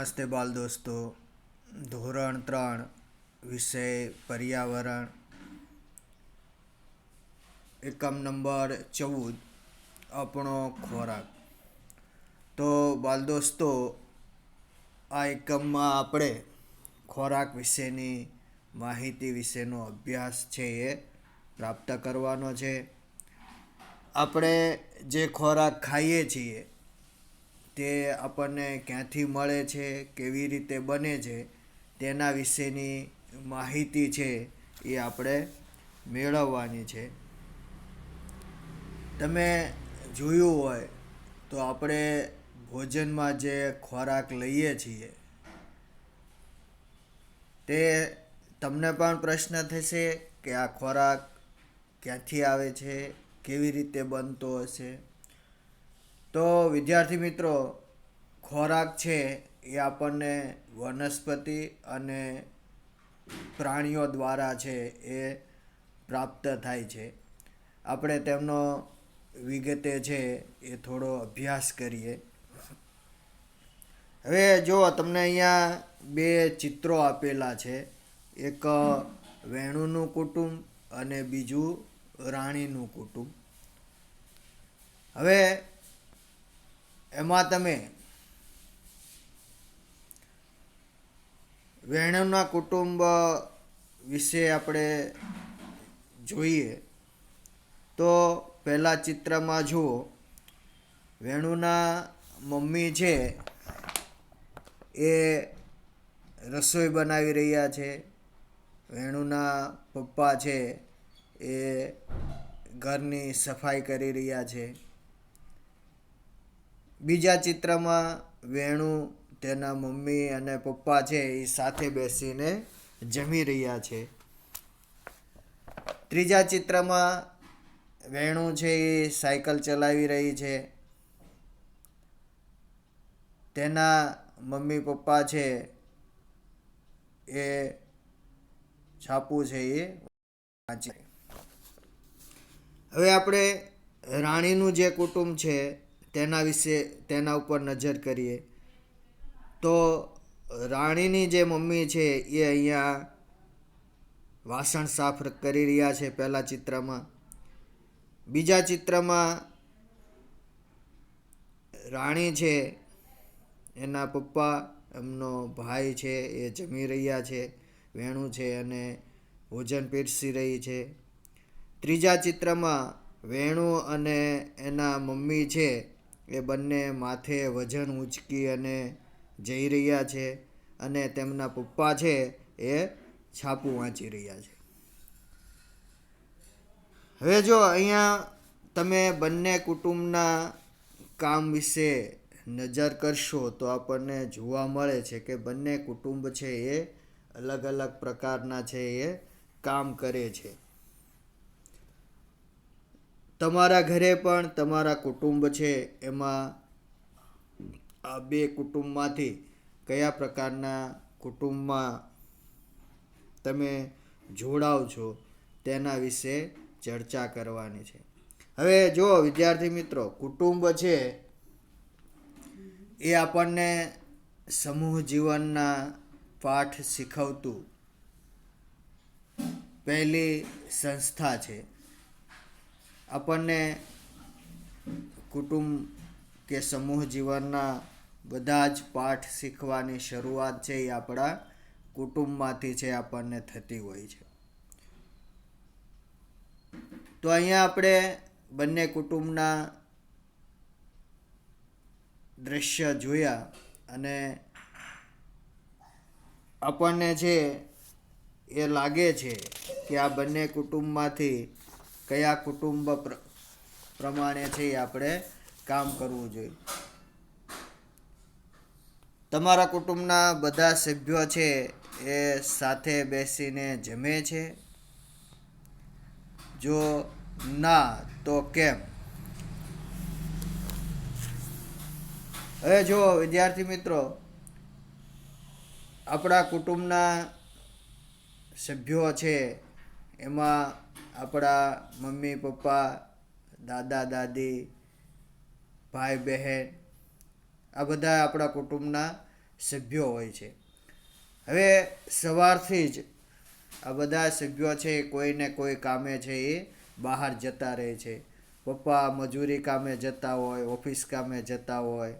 નમસ્તે બાલ દોસ્તો. ધોરણ ત્રણ, વિષય પર્યાવરણ. એકમ નંબર ચૌદ, આપણો ખોરાક. તો બાલ દોસ્તો, આ એકમમાં આપણે ખોરાક વિશેની માહિતી વિશેનો અભ્યાસ છે એ પ્રાપ્ત કરવાનો છે. આપણે જે ખોરાક ખાઈએ છીએ તે આપણને ક્યાંથી મળે છે, કેવી રીતે બને છે, તેના વિશેની માહિતી છે એ આપણે મેળવવાની છે. તમે જોયું હોય તો આપણે ભોજનમાં જે ખોરાક લઈએ છીએ, તે તમને પણ પ્રશ્ન થશે કે આ ખોરાક ક્યાંથી આવે છે, કેવી રીતે બનતો હશે? તો વિદ્યાર્થી મિત્રો, ખોરાક છે એ આપણને વનસ્પતિ અને પ્રાણીઓ દ્વારા છે એ પ્રાપ્ત થાય છે. આપણે તેમનો વિગતે છે એ થોડો અભ્યાસ કરીએ. હવે જો તમને અહીંયા બે ચિત્રો આપેલા છે, એક વેણુનું કુટુંબ અને બીજું રાણીનું કુટુંબ. હવે એમાં તમે વેણુના કુટુંબ વિશે આપણે જોઈએ, તો પહેલાં ચિત્રમાં જુઓ. વેણુના મમ્મી છે એ રસોઈ બનાવી રહ્યા છે. વેણુના પપ્પા છે એ ઘરની સફાઈ કરી રહ્યા છે. બીજા ચિત્રમાં વેણુ, તેના મમ્મી અને પપ્પા છે એ સાથે બેસીને જમી રહ્યા છે. ત્રીજા ચિત્રમાં વેણુ છે એ સાયકલ ચલાવી રહી છે. તેના મમ્મી, પપ્પા છે એ છાપુ છે એ હવે આપણે રાણીનું જે કુટુંબ છે તેના વિશે, તેના ઉપર નજર કરીએ. તો રાણીની જે મમ્મી છે, એ અહીંયા વાસણ સાફ કરી રહ્યા છે પહેલાં ચિત્રમાં. બીજા ચિત્રમાં રાણી છે, એના પપ્પા, એમનો ભાઈ છે, એ જમી રહ્યા છે, વેણું છે અને ભોજન પીરસી રહી છે. ત્રીજા ચિત્રમાં વેણુ અને એના મમ્મી છે એ બંને માથે વજન ઉંચકી અને જઈ રહ્યા છે અને તેમના પપ્પા છે એ છાપું વાંચી રહ્યા છે. હવે જો અહીંયા તમે બંને કુટુંબના કામ વિશે નજર કરશો તો આપણને જોવા મળે છે કે બંને કુટુંબ છે એ અલગ અલગ પ્રકારના છે એ કામ કરે છે. તમારા ઘરે પણ તમારા કુટુંબ છે, એમાં આ બે કુટુંબમાંથી કયા પ્રકારના કુટુંબમાં તમે જોડાવ છો, તેના વિશે ચર્ચા કરવાની છે. હવે જો વિદ્યાર્થી મિત્રો, કુટુંબ છે, એ આપણને સમૂહ જીવનના પાઠ શીખવતું પહેલી સંસ્થા છે. આપણને કુટુંબ કે સમૂહ જીવનના બધા જ પાઠ શીખવાની શરૂઆત છે એ આપણા કુટુંબમાંથી છે, આપણને થતી હોય છે. તો અહીંયા આપણે બંને કુટુંબના દ્રશ્ય જોયા અને આપણને છે એ લાગે છે કે આ બંને કુટુંબમાંથી કયા કુટુંબ પ્ર- પ્રમાણે છે આપણે કામ કરવું જોઈએ. તમારા કુટુંબના બધા સભ્યો છે એ સાથે બેસીને જમે છે? જો ના, તો કેમ? હવે જો વિદ્યાર્થી મિત્રો, આપણા કુટુંબના સભ્યો છે, એમાં આપણા મમ્મી, પપ્પા, દાદા, દાદી, ભાઈ, બહેન, આ બધા આપણા કુટુંબના સભ્યો હોય છે. હવે સવારથી જ આ બધા સભ્યો છે કોઈને કોઈ કામે છે એ બહાર જતા રહે છે. પપ્પા મજૂરી કામે જતા હોય, ઓફિસ કામે જતા હોય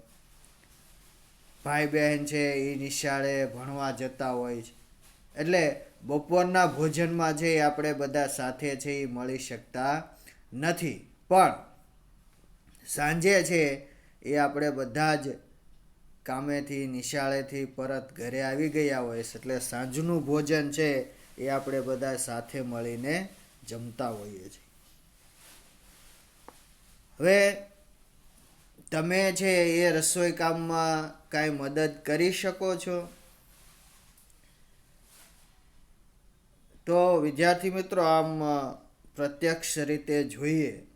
ભાઈ બહેન છે એ નિશાળે ભણવા જતા હોય છે. એટલે બપોરના ભોજનમાં એ આપણે બધા સાથે છે એ મળી શકતા નથી. પણ સાંજે છે એ આપણે બધા જ કામેથી, નિશાળેથી પરત ઘરે આવી ગયા હોય એટલે સાંજનું ભોજન છે એ આપણે બધા સાથે મળીને જમતા હોઈએ છીએ. હવે તમે છે એ રસોઈ કામમાં કાંઈ મદદ કરી શકો છો? તો વિદ્યાર્થી મિત્રો, આમ પ્રત્યક્ષ રીતે જોઈએ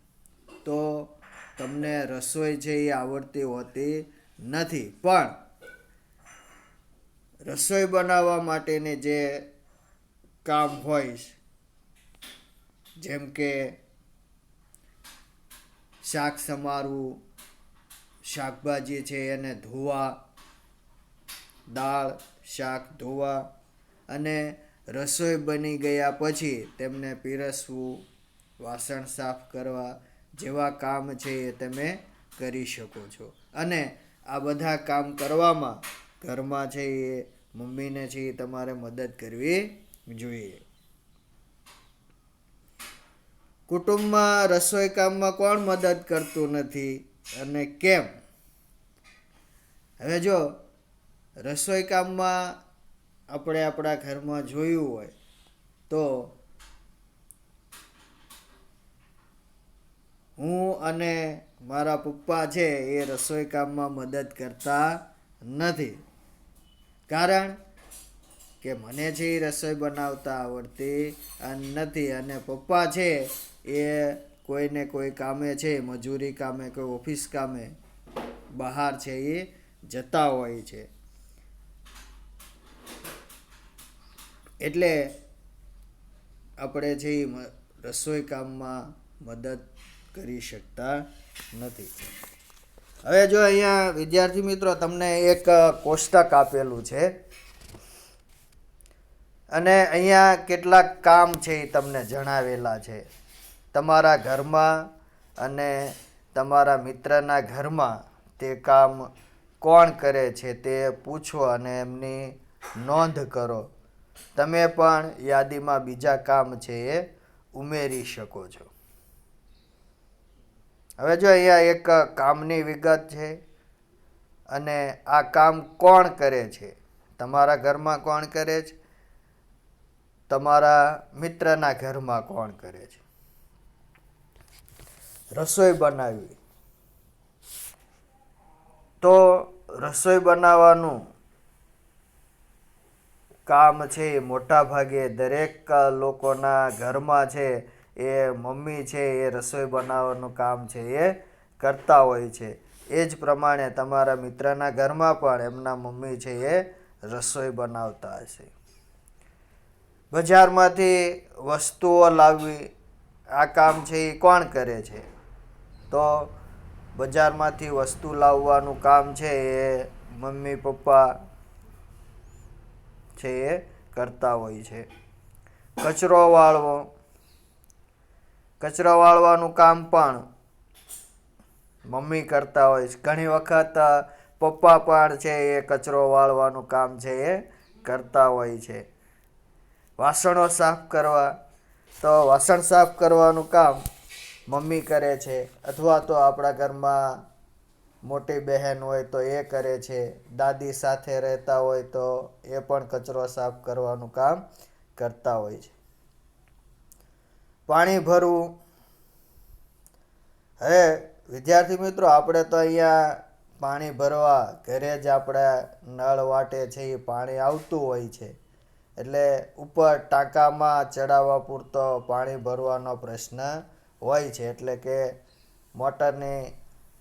તો તમને રસોઈ છે એ આવડતી હોતી નથી. પણ રસોઈ બનાવવા માટેની જે કામ હોય, જેમ કે શાક સમારવું, શાકભાજી છે એને ધોવા, દાળ, શાક ધોવા અને રસોઈ બની ગયા પછી તેમને પીરસવું, વાસણ સાફ કરવા જેવા કામ છે એ તમે કરી શકો છો. અને આ બધા કામ કરવામાં ઘરમાં છે એ મમ્મીને છે એ તમારે મદદ કરવી જોઈએ. કુટુંબમાં રસોઈ કામમાં કોણ મદદ કરતું નથી અને કેમ? હવે જો, રસોઈ કામમાં આપણે આપણા ઘરમાં જોયું હોય તો હું અને મારા પપ્પા છે એ રસોઈ કામમાં મદદ કરતા નથી. કારણ કે મને છે એ રસોઈ બનાવતા આવડતી નથી અને પપ્પા છે એ કોઈને કોઈ કામે છે, મજૂરી કામે, કોઈ ઓફિસ કામે બહાર છે એ જતા હોય છે. એટલે આપણે જે રસોઈ કામમાં મદદ કરી શકતા નથી. હવે જો અહીંયા વિદ્યાર્થી મિત્રો તમને એક કોષ્ટક આપેલું છે. અને અહીંયા કેટલાક કામ છે એ તમને જણાવેલા છે. તમારા ઘરમાં અને તમારા મિત્રના ઘરમાં તે કામ કોણ કરે છે તે પૂછો અને એમની નોંધ કરો. તમે પણ યાદીમાં બીજા કામ છે એ ઉમેરી શકો છો. હવે જો અહીંયા એક કામની વિગત છે અને આ કામ કોણ કરે છે? તમારા ઘરમાં કોણ કરે છે? તમારા મિત્રના ઘરમાં કોણ કરે છે? રસોઈ બનાવી તો રસોઈ બનાવવાનું કામ છે એ મોટા ભાગે દરેક લોકોના ઘરમાં છે, એ મમ્મી છે, એ રસોઈ બનાવવાનું કામ છે, એ કરતા હોય છે. એ જ પ્રમાણે તમારા મિત્રના ઘરમાં પણ એમના મમ્મી છે, એ રસોઈ બનાવતા હશે. બજારમાંથી વસ્તુઓ લાવવી, આ કામ છે, એ કોણ કરે છે? તો બજારમાંથી વસ્તુ લાવવાનું કામ છે, એ મમ્મી, પપ્પા છે એ કરતા હોય છે. કચરો વાળવો. કચરો વાળવાનું કામ પણ મમ્મી કરતા હોય છે. ઘણી વખત પપ્પા પણ છે એ કચરો વાળવાનું કામ છે એ કરતા હોય છે. વાસણો સાફ કરવા. તો વાસણ સાફ કરવાનું કામ મમ્મી કરે છે. અથવા તો આપણા ઘરમાં મોટી બહેન હોય તો એ કરે છે, દાદી સાથે રહેતા હોય તો એ પણ કચરો સાફ કરવાનું કામ કરતા હોય છે. પાણી ભરવું. હવે વિદ્યાર્થી મિત્રો, આપણે તો અહીંયા પાણી ભરવા ઘરે જ આપણે નળ વાટે છે, એ પાણી આવતું હોય છે. એટલે ઉપર ટાંકામાં ચડાવવા પૂરતો પાણી ભરવાનો પ્રશ્ન હોય છે, એટલે કે મોટરની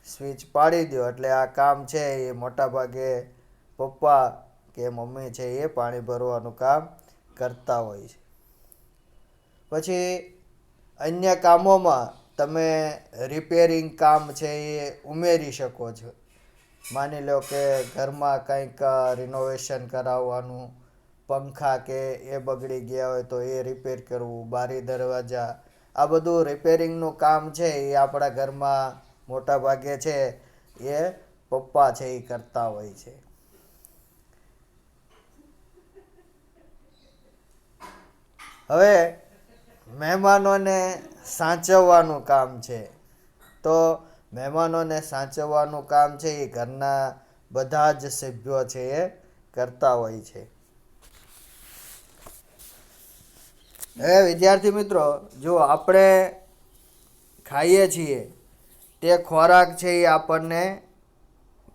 સ્વિચ પાડી દો એટલે આ કામ છે એ મોટા ભાગે પપ્પા કે મમ્મી છે એ પાણી ભરવાનું કામ કરતા હોય છે. પછી અન્ય કામોમાં તમે રિપેરિંગ કામ છે એ ઉમેરી શકો છો. માની લો કે ઘરમાં કંઈક રિનોવેશન કરાવવાનું, પંખા કે એ બગડી ગયા હોય તો એ રિપેર કરવું, બારી દરવાજા, આ બધું રિપેરિંગનું કામ છે એ આપણા ઘરમાં મોટા ભાગે છે એ પપ્પા છે, એ કરતા હોય છે. હવે મહેમાનોને સાચવવાનું કામ છે. તો મહેમાનોને સાચવવાનું કામ છે, એ ઘરના બધા જ સભ્યો છે, એ કરતા હોય છે. હવે વિદ્યાર્થી મિત્રો, જો આપણે ખાઈએ છીએ તે ખોરાક છે એ આપણને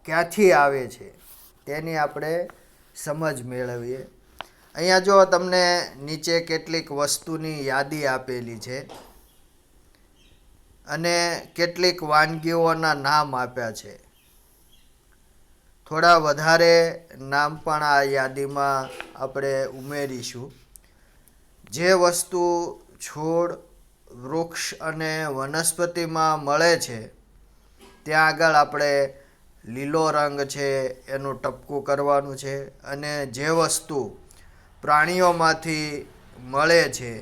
ક્યાંથી આવે છે, તેની આપણે સમજ મેળવીએ. અહીંયા જો તમને નીચે કેટલીક વસ્તુની યાદી આપેલી છે અને કેટલીક વાનગીઓના નામ આપ્યા છે. થોડા વધારે નામ પણ આ યાદીમાં આપણે ઉમેરીશું. જે વસ્તુ છોડ, વૃક્ષ અને વનસ્પતિમાં મળે છે ત્યાં આગળ આપણે લીલો રંગ છે, એનું ટપકું કરવાનું છે અને જે વસ્તુ પ્રાણીઓમાંથી મળે છે,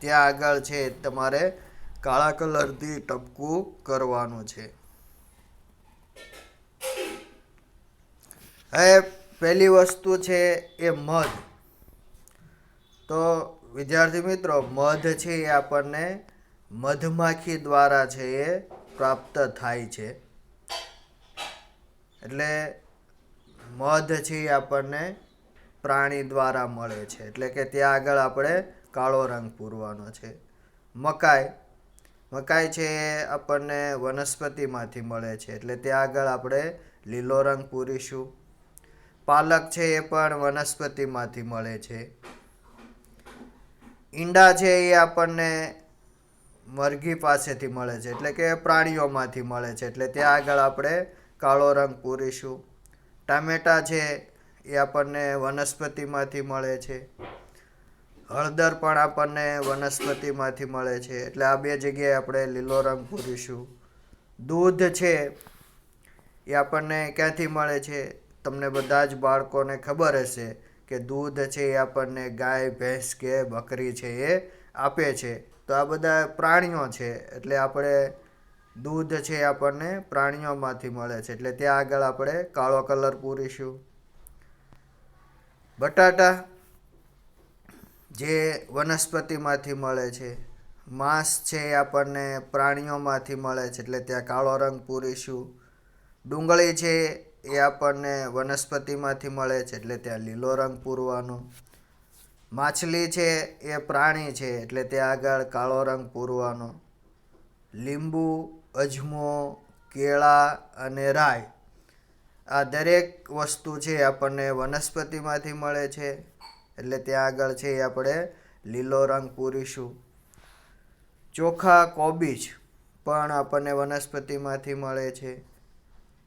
ત્યાં આગળ છે તમારે કાળા કલરથી ટપકું કરવાનું છે. હવે પહેલી વસ્તુ છે એ મધ. તો વિદ્યાર્થી મિત્રો, મધ છે એ આપણને મધમાખી દ્વારા છે એ પ્રાપ્ત થાય છે. એટલે મધ છે એ આપણને પ્રાણી દ્વારા મળે છે. એટલે કે ત્યાં આગળ આપણે કાળો રંગ પૂરવાનો છે. મકાઈ. મકાઈ છે એ આપણને વનસ્પતિમાંથી મળે છે. એટલે ત્યાં આગળ આપણે લીલો રંગ પૂરીશું. પાલક છે એ પણ વનસ્પતિમાંથી મળે છે. ઈંડા છે એ આપણને મરઘી પાસેથી મળે છે, એટલે કે પ્રાણીઓમાંથી મળે છે, એટલે ત્યાં આગળ આપણે કાળો રંગ પૂરીશું. ટામેટા છે, એ આપણને વનસ્પતિમાંથી મળે છે. હળદર પણ આપણને વનસ્પતિમાંથી મળે છે, એટલે આ બે જગ્યાએ આપણે લીલો રંગ પૂરીશું. દૂધ છે, એ આપણને ક્યાંથી મળે છે, તમને બધા જ બાળકોને ખબર હશે. કે દૂધ છે એ આપણને ગાય, ભેંસ કે બકરી છે એ આપે છે. તો આ બધા પ્રાણીઓ છે, એટલે આપણે દૂધ છે એ આપણને પ્રાણીઓમાંથી મળે છે. એટલે ત્યાં આગળ આપણે કાળો કલર પૂરીશું. બટાટા જે વનસ્પતિમાંથી મળે છે, માંસ છે એ આપણને પ્રાણીઓમાંથી મળે છે, એટલે ત્યાં કાળો રંગ પૂરીશું. ડુંગળી છે એ આપણને વનસ્પતિમાંથી મળે છે, એટલે ત્યાં લીલો રંગ પૂરવાનો. માછલી છે એ પ્રાણી છે, એટલે ત્યાં આગળ કાળો રંગ પૂરવાનો. લીંબુ, અજમો, કેળા અને રાય આ દરેક વસ્તુ છે આપણને વનસ્પતિમાંથી મળે છે, એટલે ત્યાં આગળ છે એ આપણે લીલો રંગ પૂરીશું. ચોખા, કોબીજ પણ આપણને વનસ્પતિમાંથી મળે છે.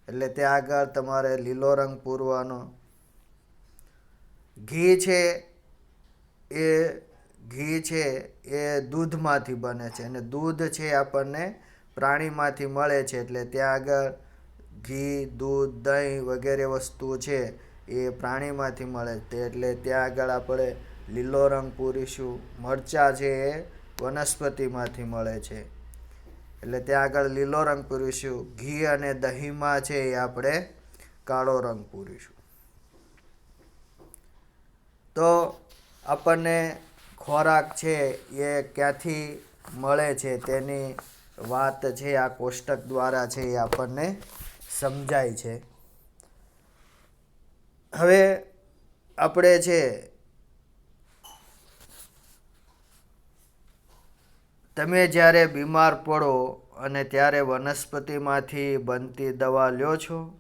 એટલે ત્યાં આગળ તમારે લીલો રંગ પૂરવાનો. ઘી છે, એ ઘી છે, એ દૂધમાંથી બને છે અને દૂધ છે આપણને પ્રાણીમાંથી મળે છે એટલે ત્યાં આગળ ઘી, દૂધ, દહીં વગેરે વસ્તુ છે એ પ્રાણીમાંથી મળે છે એટલે ત્યાં આગળ આપણે લીલો રંગ પૂરીશું. મરચાં છે એ વનસ્પતિમાંથી મળે છે. એટલે ત્યાં આગળ લીલો રંગ પૂરીશું. ઘી અને દહીંમાં છે એ આપણે કાળો રંગ પૂરીશું. તો આપણને ખોરાક છે એ ક્યાંથી મળે છે તેની વાત છે આ કોષ્ટક દ્વારા છે એ આપણને સમજાય છે. હવે આપણે છે તમે જ્યારે બીમાર પડો અને ત્યારે વનસ્પતિમાંથી બનતી દવા લ્યો છો?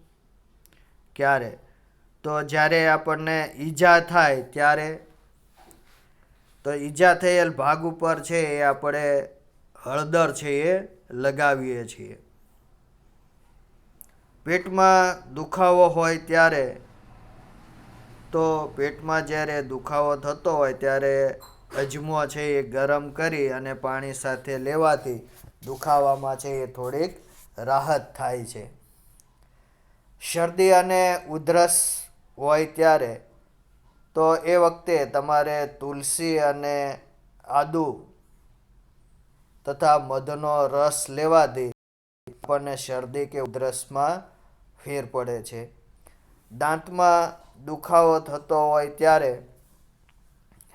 ક્યારે? તો જ્યારે આપણને ઈજા થાય ત્યારે? તો ઈજા થયેલ ભાગ ઉપર છે એ આપણે હળદર છે એ લગાવીએ છીએ. પેટમાં દુખાવો હોય ત્યારે, તો પેટમાં જ્યારે દુખાવો થતો હોય ત્યારે અજમો છે એ ગરમ કરી અને પાણી સાથે લેવાથી દુખાવામાં છે એ થોડીક રાહત થાય છે. શરદી અને ઉધરસ હોય ત્યારે તો એ વખતે તમારે તુલસી અને આદુ તથા મધનો રસ લેવાથી આપણને શરદી કે ઉધરસમાં ફેર પડે છે. દાંતમાં દુખાવો થતો હોય ત્યારે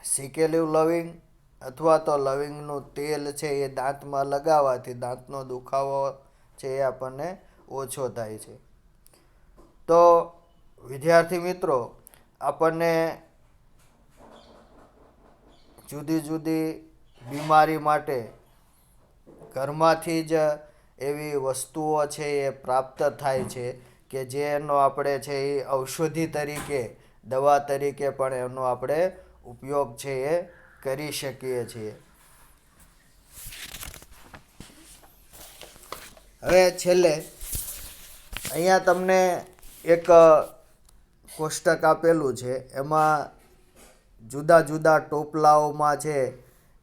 શીકેલું લવિંગ અથવા તો લવિંગનું તેલ છે એ દાંતમાં લગાવવાથી દાંતનો દુખાવો છે એ આપણને ઓછો થાય છે. તો વિદ્યાર્થી મિત્રો, આપણને જુદી જુદી બીમારી માટે ઘરમાંથી જ એવી વસ્તુઓ છે એ પ્રાપ્ત થાય છે કે જેનો આપણે છે એ ઔષધિ તરીકે, દવા તરીકે પણ એનો આપણે ઉપયોગ છે એ કરી શકીએ છીએ. હવે છેલ્લે, અહીંયા તમને એક કોષ્ટક આપેલું છે. એમાં જુદા જુદા ટોપલાઓમાં છે,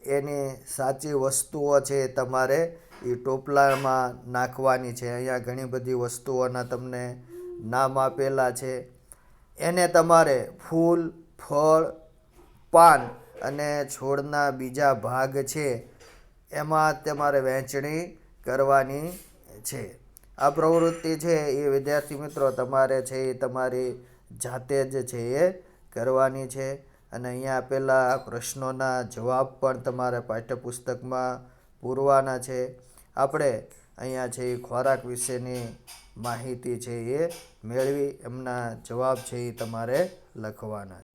એની સાચી વસ્તુઓ છે તમારે એ ટોપલામાં નાખવાની છે. અહીંયા ઘણી બધી વસ્તુઓના તમને નામ આપેલા છે. એને તમારે ફૂલ, ફળ પાન અને છોડના બીજા ભાગ છે. એમાં તમારે વહેંચણી કરવાની છે. આ પ્રવૃત્તિ છે એ વિદ્યાર્થી મિત્રો તમારે છે એ તમારી જાતે જ છે એ કરવાની છે. અને અહીંયા આપેલા પ્રશ્નોના જવાબ પણ તમારે પાઠ્યપુસ્તકમાં પૂરવાના છે. આપણે અહીંયા છે એ ખોરાક વિશેની માહિતી છે એ મેળવી એમના જવાબ છે એ તમારે લખવાના